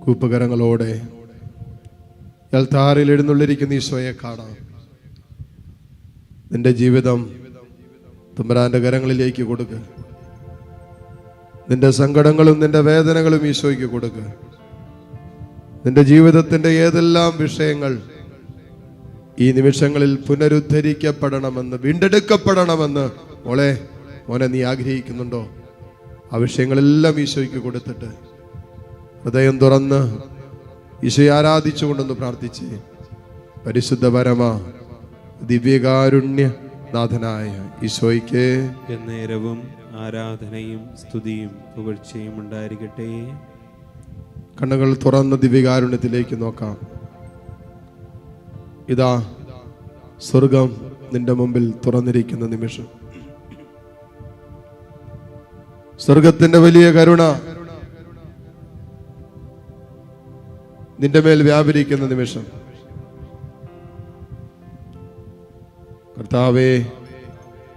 കൂപ്പുകരങ്ങളോടെ എൽത്താറിൽ എഴുന്നള്ളിരിക്കുന്ന ഈശോയെ കാണാം. നിന്റെ ജീവിതം തുമ്പരാന്റെ കരങ്ങളിലേക്ക് കൊടുക്ക്. നിന്റെ സങ്കടങ്ങളും നിന്റെ വേദനകളും ഈശോയ്ക്ക് കൊടുക്ക്. നിന്റെ ജീവിതത്തിന്റെ ഏതെല്ലാം വിഷയങ്ങൾ ഈ നിമിഷങ്ങളിൽ പുനരുദ്ധരിക്കപ്പെടണമെന്ന് വീണ്ടെടുക്കപ്പെടണമെന്ന് മോളെ മോനെ നീ ആഗ്രഹിക്കുന്നുണ്ടോ? ആ വിഷയങ്ങളെല്ലാം ഈശോയ്ക്ക് കൊടുത്തിട്ട് ഹൃദയം തുറന്ന് ഈശോയെ ആരാധിച്ചുകൊണ്ടൊന്ന് പ്രാർത്ഥിച്ച്. പരിശുദ്ധ പരമ ദിവ്യകാരുണ്യ നാഥനായ ഈശോയ്ക്ക് എന്നേരവും ആരാധനയും സ്തുതിയും പുകഴ്ചയും ഉണ്ടായിരിക്കട്ടെ. കണ്ണുകൾ തുറന്ന ദിവ്യകാരുണ്യത്തിലേക്ക് നോക്കാം. ഇതാ സ്വർഗം നിന്റെ മുമ്പിൽ തുറന്നിരിക്കുന്ന നിമിഷം. സ്വർഗത്തിന്റെ വലിയ കരുണ നിന്റെ മേൽ വ്യാപരിക്കുന്ന നിമിഷം. കർത്താവേ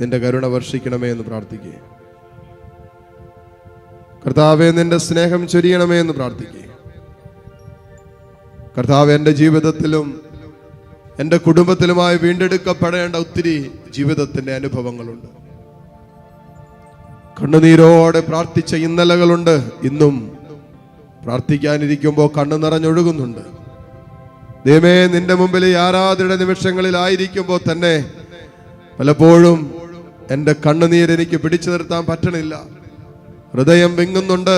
നിന്റെ കരുണ വർഷിക്കണമേ എന്ന് പ്രാർത്ഥിക്കുക കർത്താവെ നിന്റെ സ്നേഹം ചൊരിയണമേ എന്ന് പ്രാർത്ഥിക്കുക കർത്താവ് എന്റെ ജീവിതത്തിലും എന്റെ കുടുംബത്തിലുമായി വീണ്ടെടുക്കപ്പെടേണ്ട ഒത്തിരി ജീവിതത്തിന്റെ അനുഭവങ്ങളുണ്ട്. കണ്ണുനീരോടെ പ്രാർത്ഥിച്ച ഇന്നലകളുണ്ട് ഇന്നും പ്രാർത്ഥിക്കാനിരിക്കുമ്പോൾ കണ്ണു നിറഞ്ഞൊഴുകുന്നുണ്ട്. ദൈവമേ നിന്റെ മുമ്പിൽ ആരാധന നിമിഷങ്ങളിലായിരിക്കുമ്പോൾ തന്നെ പലപ്പോഴും എന്റെ കണ്ണുനീർ എനിക്ക് പിടിച്ചു നിർത്താൻ പറ്റണില്ല. ഹൃദയം വിങ്ങുന്നുണ്ട്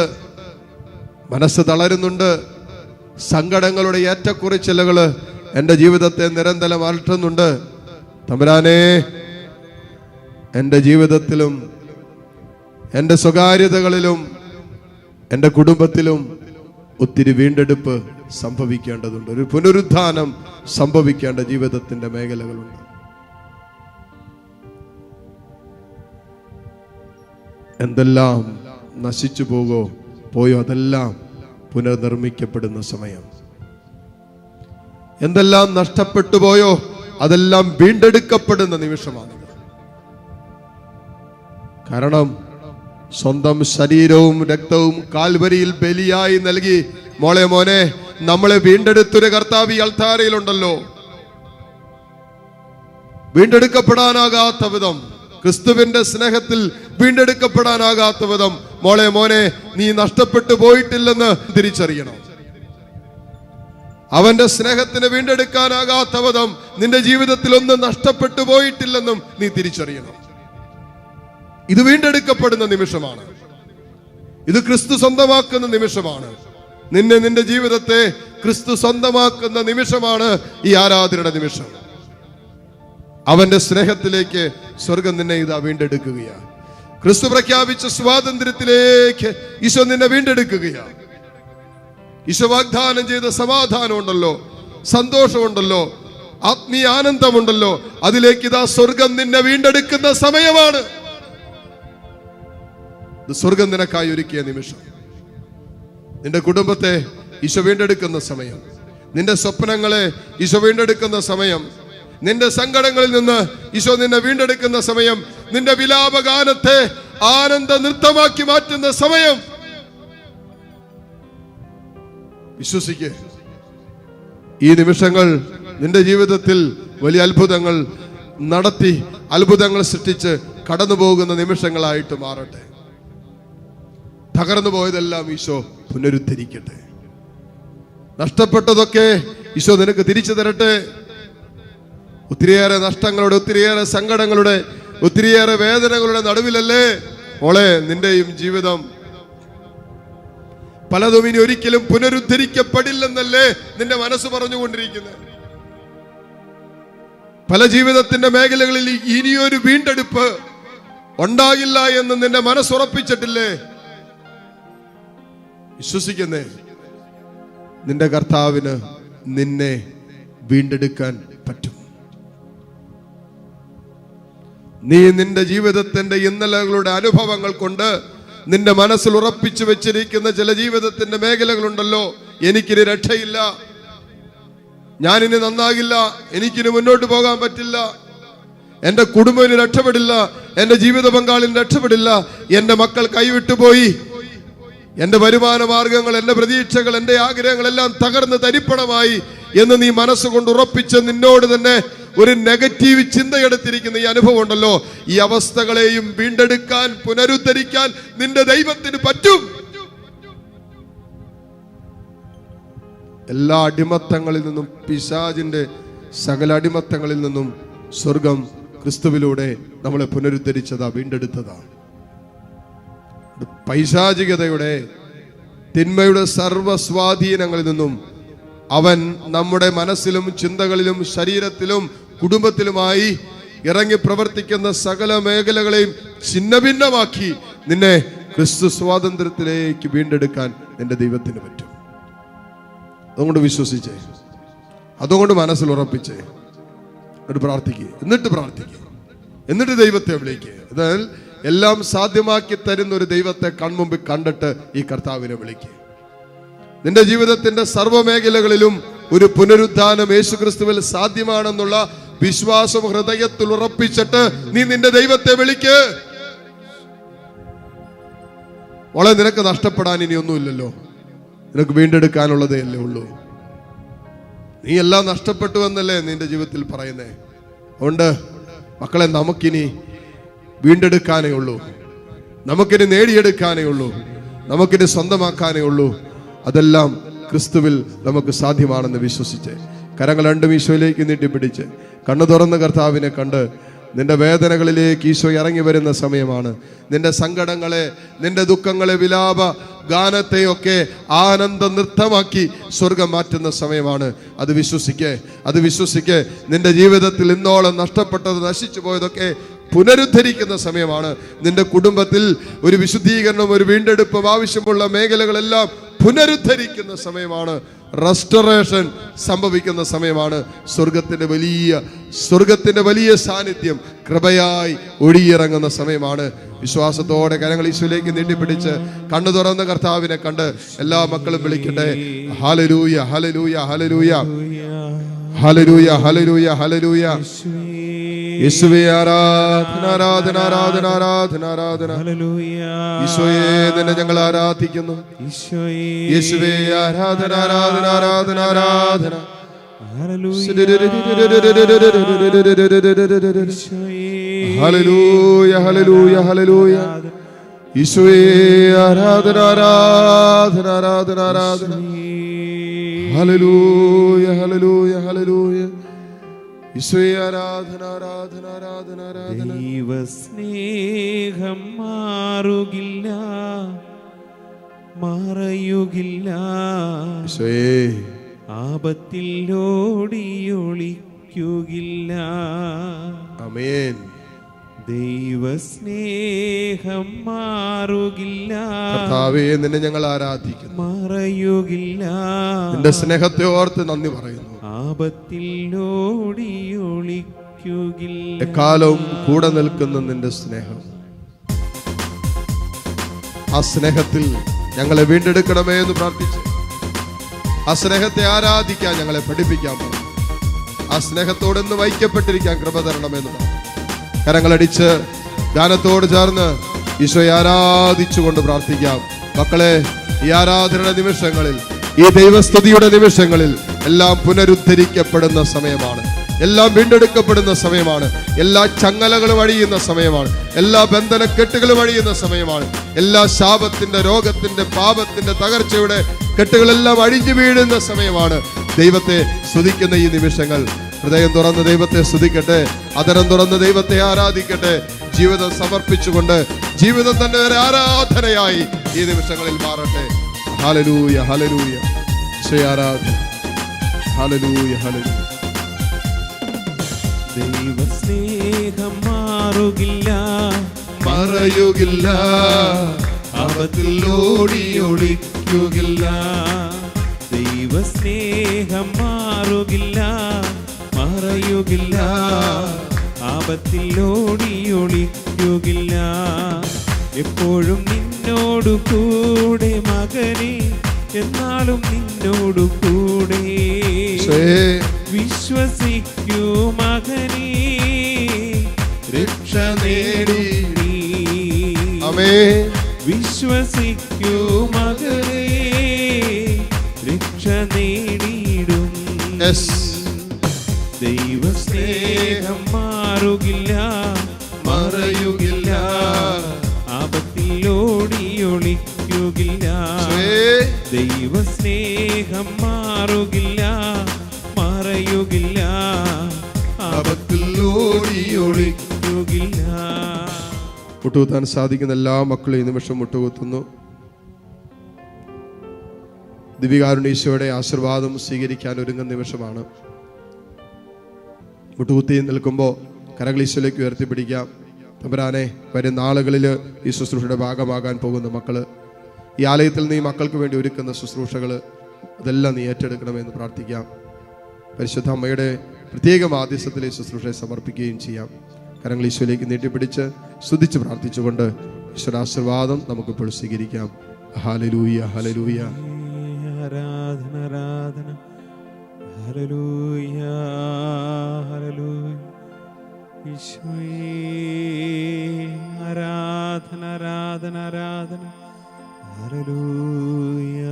മനസ്സ് തളരുന്നുണ്ട് സങ്കടങ്ങളുടെ ഏറ്റക്കുറിച്ചിലകൾ എന്റെ ജീവിതത്തെ നിരന്തരം അലട്ടുന്നുണ്ട്. തമ്പുരാനെ എന്റെ ജീവിതത്തിലും എന്റെ സ്വകാര്യതകളിലും എന്റെ കുടുംബത്തിലും ഒത്തിരി വീണ്ടെടുപ്പ് സംഭവിക്കേണ്ടതുണ്ട്. ഒരു പുനരുദ്ധാനം സംഭവിക്കേണ്ട ജീവിതത്തിന്റെ മേഖലകളുണ്ട്. എന്തെല്ലാം നശിച്ചു പോകോ പോയോ അതെല്ലാം പുനർനിർമ്മിക്കപ്പെടുന്ന സമയം. എന്തെല്ലാം നഷ്ടപ്പെട്ടു പോയോ അതെല്ലാം വീണ്ടെടുക്കപ്പെടുന്ന നിമിഷമാണ് കാരണം സ്വന്തം ശരീരവും രക്തവും കാൽവരിയിൽ ബലിയായി നൽകി. മോളെ മോനെ നമ്മളെ വീണ്ടെടുത്തൊരു കർത്താവ് അൾത്താരയിലുണ്ടല്ലോ. വീണ്ടെടുക്കപ്പെടാനാകാത്ത വിധം ക്രിസ്തുവിന്റെ സ്നേഹത്തിൽ വീണ്ടെടുക്കപ്പെടാനാകാത്ത വിധം മോളെ മോനെ നീ നഷ്ടപ്പെട്ടു പോയിട്ടില്ലെന്ന് തിരിച്ചറിയണം. അവന്റെ സ്നേഹത്തിന് വീണ്ടെടുക്കാനാകാത്ത വിധം നിന്റെ ജീവിതത്തിൽ ഒന്നും നഷ്ടപ്പെട്ടു പോയിട്ടില്ലെന്നും നീ തിരിച്ചറിയണം. ഇത് വീണ്ടെടുക്കപ്പെടുന്ന നിമിഷമാണ്. ഇത് ക്രിസ്തു സ്വന്തമാക്കുന്ന നിമിഷമാണ്. നിന്നെ നിന്റെ ജീവിതത്തെ ക്രിസ്തു സ്വന്തമാക്കുന്ന നിമിഷമാണ് ഈ ആരാധനയുടെ നിമിഷം. അവന്റെ സ്നേഹത്തിലേക്ക് സ്വർഗം നിന്നെ ഇതാ വീണ്ടെടുക്കുകയാണ്. ക്രിസ്തു പ്രഖ്യാപിച്ച സ്വാതന്ത്ര്യത്തിലേക്ക് ഈശോ നിന്നെ വീണ്ടെടുക്കുകയാണ്. ഈശോ വാഗ്ദാനം ചെയ്ത സമാധാനമുണ്ടല്ലോ സന്തോഷമുണ്ടല്ലോ ആത്മീയ ആനന്ദമുണ്ടല്ലോ അതിലേക്ക് ഇതാ സ്വർഗം നിന്നെ വീണ്ടെടുക്കുന്ന സമയമാണ്. ഇത് സ്വർഗം നിനക്കായി ഒരുക്കിയ നിമിഷം. നിന്റെ കുടുംബത്തെ ഈശോ വീണ്ടെടുക്കുന്ന സമയം. നിന്റെ സ്വപ്നങ്ങളെ ഈശോ വീണ്ടെടുക്കുന്ന സമയം. നിന്റെ സങ്കടങ്ങളിൽ നിന്ന് ഈശോ നിന്നെ വീണ്ടെടുക്കുന്ന സമയം. നിന്റെ വിലാപഗാനത്തെ ആനന്ദ നൃത്തമാക്കി മാറ്റുന്ന സമയം. വിശ്വസിക്ക്. ഈ നിമിഷങ്ങൾ നിന്റെ ജീവിതത്തിൽ വലിയ അത്ഭുതങ്ങൾ നടത്തി അത്ഭുതങ്ങൾ സൃഷ്ടിച്ച് കടന്നു പോകുന്ന നിമിഷങ്ങളായിട്ട് മാറട്ടെ. തകർന്നു പോയതെല്ലാം ഈശോ പുനരുദ്ധരിക്കട്ടെ. നഷ്ടപ്പെട്ടതൊക്കെ ഈശോ നിനക്ക് തിരിച്ചു തരട്ടെ. ഒത്തിരിയേറെ നഷ്ടങ്ങളുടെ ഒത്തിരിയേറെ സങ്കടങ്ങളുടെ ഒത്തിരിയേറെ വേദനകളുടെ നടുവിലല്ലേ മോളെ നിന്റെയും ജീവിതം. പലതും ഇനി ഒരിക്കലും പുനരുദ്ധരിക്കപ്പെടില്ലെന്നല്ലേ നിന്റെ മനസ്സ് പറഞ്ഞുകൊണ്ടിരിക്കുന്നത്. പല ജീവിതത്തിന്റെ മേഖലകളിൽ ഇനിയൊരു വീണ്ടെടുപ്പ് ഉണ്ടാകില്ല എന്ന് നിന്റെ മനസ്സുറപ്പിച്ചിട്ടില്ലേ വിശ്വസിക്കുന്നേ. നിന്റെ കർത്താവിന് നിന്നെ വീണ്ടെടുക്കാൻ പറ്റും. നീ നിന്റെ ജീവിതത്തിന്റെ ഇന്നലകളുടെ അനുഭവങ്ങൾ കൊണ്ട് നിന്റെ മനസ്സിൽ ഉറപ്പിച്ചു വെച്ചിരിക്കുന്ന ചില ജീവിതത്തിന്റെ മേഖലകളുണ്ടല്ലോ. എനിക്കിനി രക്ഷയില്ല. ഞാനിനി നന്നാകില്ല. എനിക്കിനി മുന്നോട്ട് പോകാൻ പറ്റില്ല. എന്റെ കുടുംബം രക്ഷപ്പെടില്ല. എന്റെ ജീവിത പങ്കാളിന് രക്ഷപ്പെടില്ല. എന്റെ മക്കൾ കൈവിട്ടു എന്റെ വരുമാന മാർഗങ്ങൾ എന്റെ പ്രതീക്ഷകൾ എന്റെ ആഗ്രഹങ്ങളെല്ലാം തകർന്ന് തരിപ്പണമായി എന്ന് നീ മനസ്സുകൊണ്ട് ഉറപ്പിച്ച് നിന്നോട് തന്നെ ഒരു നെഗറ്റീവ് ചിന്തയെടുത്തിരിക്കുന്ന ഈ അനുഭവം ഉണ്ടല്ലോ. ഈ അവസ്ഥകളെയും വീണ്ടെടുക്കാൻ പുനരുദ്ധരിക്കാൻ നിന്റെ ദൈവത്തിന് പറ്റും. എല്ലാ അടിമത്തങ്ങളിൽ നിന്നും പിശാജിന്റെ സകല അടിമത്തങ്ങളിൽ നിന്നും സ്വർഗം ക്രിസ്തുവിലൂടെ നമ്മളെ പുനരുദ്ധരിച്ചതാ വീണ്ടെടുത്തതാണ് പൈശാചികതയുടെ തിന്മയുടെ സർവസ്വാധീനങ്ങളിൽ നിന്നും അവൻ നമ്മുടെ മനസ്സിലും ചിന്തകളിലും ശരീരത്തിലും കുടുംബത്തിലുമായി ഇറങ്ങി പ്രവർത്തിക്കുന്ന സകല മേഖലകളെയും ഛിന്നഭിന്നമാക്കി നിന്നെ ക്രിസ്തു സ്വാതന്ത്ര്യത്തിലേക്ക് വീണ്ടെടുക്കാൻ നിന്റെ ദൈവത്തിന് പറ്റും. അതുകൊണ്ട് വിശ്വസിച്ചേ. അതുകൊണ്ട് മനസ്സിൽ ഉറപ്പിച്ചേ. എന്നിട്ട് പ്രാർത്ഥിക്കുക എന്നിട്ട് പ്രാർത്ഥിക്കുക എന്നിട്ട് ദൈവത്തെ വിളിക്കുക എന്നാൽ എല്ലാം സാധ്യമാക്കി തരുന്ന ഒരു ദൈവത്തെ കൺമുമ്പിൽ കണ്ടിട്ട് ഈ കർത്താവിനെ വിളിക്കുക നിന്റെ ജീവിതത്തിന്റെ സർവ മേഖലകളിലും ഒരു പുനരുദ്ധാനം യേശുക്രിസ്തുവിൽ സാധ്യമാണെന്നുള്ള വിശ്വാസം ഹൃദയത്തിൽ ഉറപ്പിച്ചിട്ട് നീ നിന്റെ ദൈവത്തെ വിളിക്ക്. മോളെ നിനക്ക് നഷ്ടപ്പെടാൻ ഇനി ഒന്നുമില്ലല്ലോ. നിനക്ക് വീണ്ടെടുക്കാനുള്ളതേ അല്ലേ ഉള്ളൂ. നീ എല്ലാം നഷ്ടപ്പെട്ടു എന്നല്ലേ നിന്റെ ജീവിതത്തിൽ പറയുന്നേ? അതുകൊണ്ട് മക്കളെ നമുക്കിനി വീണ്ടെടുക്കാനേ ഉള്ളൂ. നമുക്കിനി നേടിയെടുക്കാനേ ഉള്ളൂ. നമുക്കിനി സ്വന്തമാക്കാനേ ഉള്ളൂ. അതെല്ലാം ക്രിസ്തുവിൽ നമുക്ക് സാധ്യമാണെന്ന് വിശ്വസിച്ച് കരങ്ങൾ രണ്ടും ഈശോയിലേക്ക് നീട്ടിപ്പിടിച്ച് കണ്ണു തുറന്ന കർത്താവിനെ കണ്ട് നിന്റെ വേദനകളിലേക്ക് ഈശോ ഇറങ്ങി വരുന്ന സമയമാണ്. നിന്റെ സങ്കടങ്ങളെ നിന്റെ ദുഃഖങ്ങളെ വിലാപ ഗാനത്തെയൊക്കെ ആനന്ദ നൃത്തമാക്കി സ്വർഗം മാറ്റുന്ന സമയമാണ്. അത് വിശ്വസിക്കേ അത് വിശ്വസിക്കേ. നിന്റെ ജീവിതത്തിൽ ഇന്നോളം നഷ്ടപ്പെട്ടത് നശിച്ചു പോയതൊക്കെ പുനരുദ്ധരിക്കുന്ന സമയമാണ്. നിന്റെ കുടുംബത്തിൽ ഒരു വിശുദ്ധീകരണം ഒരു വീണ്ടെടുപ്പും ആവശ്യമുള്ള മേഖലകളെല്ലാം പുനരുദ്ധരിക്കുന്ന സമയമാണ്. റെസ്റ്ററേഷൻ സംഭവിക്കുന്ന സമയമാണ്. സ്വർഗത്തിന്റെ വലിയ സ്വർഗത്തിന്റെ വലിയ സാന്നിധ്യം കൃപയായി ഒഴിയിറങ്ങുന്ന സമയമാണ്. വിശ്വാസത്തോടെ കരങ്ങൾ ഈശോയിലേക്ക് നീട്ടിപ്പിടിച്ച് കണ്ണു തുറന്ന കർത്താവിനെ കണ്ട് എല്ലാ മക്കളും വിളിക്കട്ടെ. ഹലരൂയ ഹലരൂയ ഹലരൂയ ഹലരൂയ ഹലരൂയ ഹലലൂയ യേശുവേ ആരാധന ആരാധന ആരാധന ആരാധന ആരാധന. ഈശോയെ തന്നെ ഞങ്ങൾ ആരാധിക്കുന്നു. യേശുവേ ആരാധന ആരാധന ആരാധന ആരാധന. ഹലലൂയ ഹലലൂയ ഹലലൂയ ഈശോയെ ആരാധന ആരാധന ആരാധന ആരാധന. ഹലലൂയ ഹലലൂയ ഹലലൂയ ഈശോയെ ആരാധന ആരാധന ആരാധന ആരാധന. ദൈവസ്നേഹം മാറുകില്ല മറയുകില്ല. ഈശോയെ. ആപത്തിൽ ഓടിയൊളിക്കുകില്ല. അമേൻ ദൈവസ്നേഹം മാറുകില്ല കർത്താവേ നിന്നെ ഞങ്ങൾ ആരാധിക്കുന്നു. മറയുകില്ല. നിന്റെ സ്നേഹത്തെ ഓർത്ത് നന്ദി പറയുന്നു. ആപത്തിൽ ഓടിയൊളിക്കുകില്ല എക്കാലവും കൂടെ നിൽക്കുന്ന നിന്റെ സ്നേഹം. ആ സ്നേഹത്തിൽ ഞങ്ങളെ വീണ്ടെടുക്കണമേ എന്ന് പ്രാർത്ഥിച്ച്. ആ സ്നേഹത്തെ ആരാധിക്കാൻ ഞങ്ങളെ പഠിപ്പിക്കാൻ പറഞ്ഞു. ആ സ്നേഹത്തോടൊന്ന് വൈക്കപ്പെട്ടിരിക്കാൻ കൃപ തരണമെന്ന് പറഞ്ഞു. കരങ്ങളടിച്ച് ഗാനത്തോട് ചേർന്ന് ഈശോയെ ആരാധിച്ചുകൊണ്ട് പ്രാർത്ഥിക്കാം. മക്കളെ ഈ ആരാധന നിമിഷങ്ങളിൽ ഈ ദൈവസ്തുതിയുടെ നിമിഷങ്ങളിൽ എല്ലാം പുനരുദ്ധരിക്കപ്പെടുന്ന സമയമാണ്. എല്ലാം വീണ്ടെടുക്കപ്പെടുന്ന സമയമാണ്. എല്ലാ ചങ്ങലകളും അഴിയുന്ന സമയമാണ്. എല്ലാ ബന്ധനക്കെട്ടുകളും അഴിയുന്ന സമയമാണ്. എല്ലാ ശാപത്തിന്റെ രോഗത്തിന്റെ പാപത്തിന്റെ തകർച്ചയുടെ കെട്ടുകളെല്ലാം അഴിഞ്ഞു വീഴുന്ന സമയമാണ്. ദൈവത്തെ സ്തുതിക്കുന്ന ഈ നിമിഷങ്ങൾ. ഹൃദയം തുറന്ന് ദൈവത്തെ സ്തുതിക്കട്ടെ. അതരം തുറന്ന് ദൈവത്തെ ആരാധിക്കട്ടെ. ജീവിതം സമർപ്പിച്ചുകൊണ്ട് ജീവിതം തന്നെ ഒരു ആരാധനയായി ഈ നിമിഷങ്ങളിൽ മാറട്ടെ. ഹലലൂയ ഹലലൂയ ശ്രീ ആരാധന. ഹലലൂയ ഹലലൂയ ദൈവസ്നേഹം മാറുകില്ല മറയുകില്ല. ആപത്തിൽ ഓടിയൊളിക്കുകില്ല ദൈവസ്നേഹം മാറുകില്ല മറയുകില്ല. ആപത്തിൽ ഓടിയൊളിക്കുകില്ല എപ്പോഴും നിന്നോടു കൂടെ മകനെ എന്നാലും നിന്നോടു കൂടെ വിശ്വസിക്കൂ മകനേ. രക്ഷ നേടി. അമേ. വിശ്വസിക്കൂ മകനേ. നേടിയിടും. ദൈവ ദൈവസ്നേഹം മാറുകില്ല. മറയുകില്ല. ആപത്തിൽ ഓടി സ്നേഹം ദൈവസ്നേഹം മാറുകില്ല മറയുകില്ല. മുട്ടുകുത്താൻ സാധിക്കുന്ന എല്ലാ മക്കളും ഈ നിമിഷം മുട്ടുകുത്തുന്നു. ദിവികാരുണീശോയുടെ ആശീർവാദം സ്വീകരിക്കാൻ ഒരുങ്ങുന്ന നിമിഷമാണ്. മുട്ടുകുത്തി നിൽക്കുമ്പോൾ കരകളീശോയിലേക്ക് ഉയർത്തിപ്പിടിക്കാം. തമ്പുരാനെ വരും നാളുകളിൽ ഈ ശുശ്രൂഷയുടെ ഭാഗമാകാൻ പോകുന്ന മക്കൾ ഈ ആലയത്തിൽ നീ മക്കൾക്ക് വേണ്ടി ഒരുക്കുന്ന ശുശ്രൂഷകൾ അതെല്ലാം നീ ഏറ്റെടുക്കണമെന്ന് പ്രാർത്ഥിക്കാം. പരിശുദ്ധ അമ്മയുടെ പ്രത്യേക മാധ്യസ്ഥത്തിൽ ഈ ശുശ്രൂഷയെ സമർപ്പിക്കുകയും ചെയ്യാം. കരങ്ങൾ ഈശോയിലേക്ക് നീട്ടിപ്പിടിച്ച് സ്തുതിച്ച് പ്രാർത്ഥിച്ചുകൊണ്ട് ഈശ്വരാശീർവാദം നമുക്കിപ്പോൾ സ്വീകരിക്കാം. ഹലലൂയ ഹലലൂയ ആരാധന ആരാധന. ഹല്ലേലൂയ ഹല്ലേലൂയ. ഈശോയേ ആരാധന ആരാധന ആരാധന. Hallelujah.